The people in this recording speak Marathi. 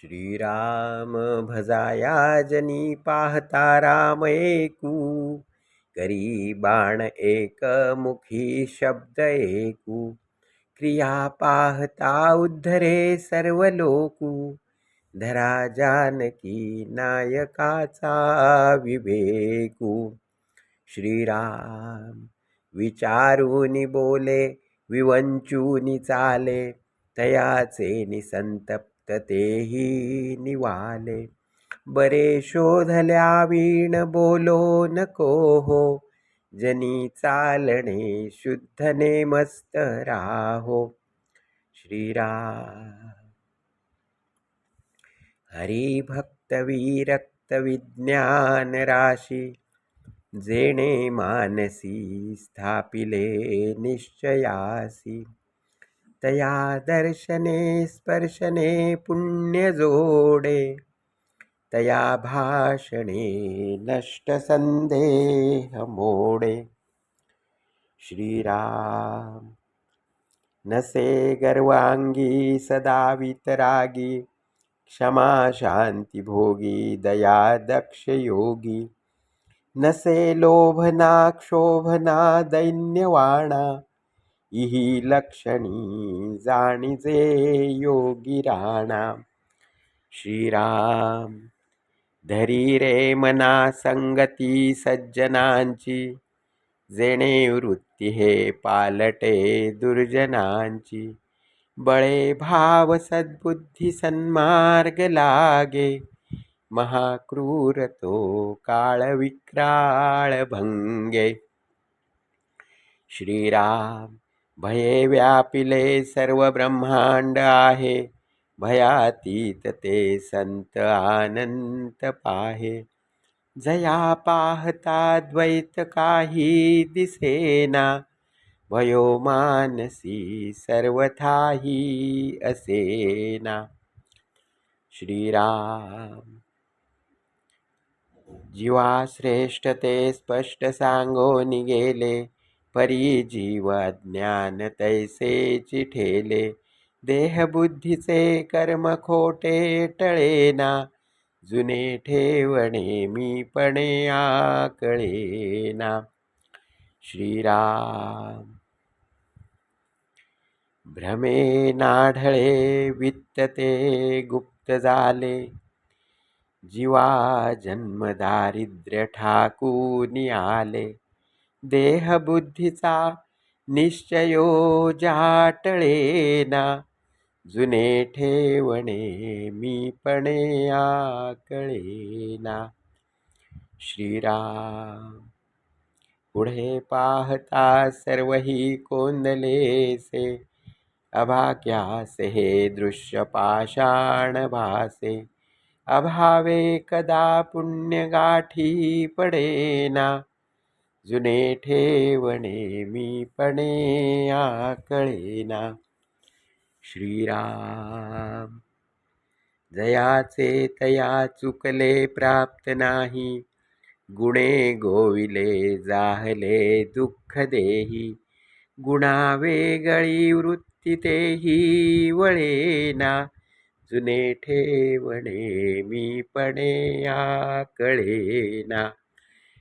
श्रीराम भजाया जनी पाहता राम एकू करी बाण एक मुखी शब्द एकू. क्रिया पाहता उद्धरे सर्व लोकू धरा जानकी नायकाचा विवेकू. श्रीराम विचारूनी बोले विवंचूनी चाले तयाचे निसंत तेही निवाले. बरे शोधल्या वीण बोलो नको हो. जनी चालणे शुद्धने मस्त राहो. श्रीराम. हरिभक्त विरक्त विज्ञान राशी. जेणे मानसी स्थापिले निश्चयासी. तया दर्शने स्पर्शने पुण्यजोडे। तया भाषणे नष्ट संदेह मोडे श्रीराम नसे गर्वांगी सदा वितरागी। क्षमा शांती भोगी दया दक्ष योगी। नसे लोभना क्षोभना दैन्यवाणा। इही लक्षणी जाणीजे योगी राणा. श्रीराम धरी रे मना संगती सज्जनांची जेणे वृत्ती हे पालटे दुर्जनांची. बळे भाव सद्बुद्धी सन्मार्ग लागे महाक्रूर तो काळ विक्राळ भंगे. श्रीराम भये व्यापिले सर्व ब्रह्मांड आहे. भयातीत ते संत आनंत पाहे. जया पाहता द्वैत काही दिसेना. भयो मानसी सर्वथाही असेना. श्रीराम। जीवा श्रेष्ठ ते स्पष्ट सांगोनी गेले. परी जीव अज्ञान तैसेची ठेले देहबुद्धीचे कर्म खोटे टळेना जुने ठेवणे मी पणे आकळेना. श्रीराम. भ्रमे नाढळे वित्तते गुप्त झाले जीवा जन्म दारिद्र्य ठाकून आले देहबुद्धीचा निश्चयो जाटळेना, जुने ठेवणे मी पणे आकळेना। श्रीराम, पुढे पाहता सर्वही कोंदलेसे, अभाग्यास हे दृश्य भासे, अभावे कदा पुण्य गाठी पडेना। जुने ठेवणे मी पणे आकळेना. श्रीराम जयाचे तया चुकले प्राप्त नाही. गुणे गोविले जाहले दुःख देही. गुणा वेगळी वृत्ती तेही वळेना. जुने ठेवणे मी पणे आकळेना.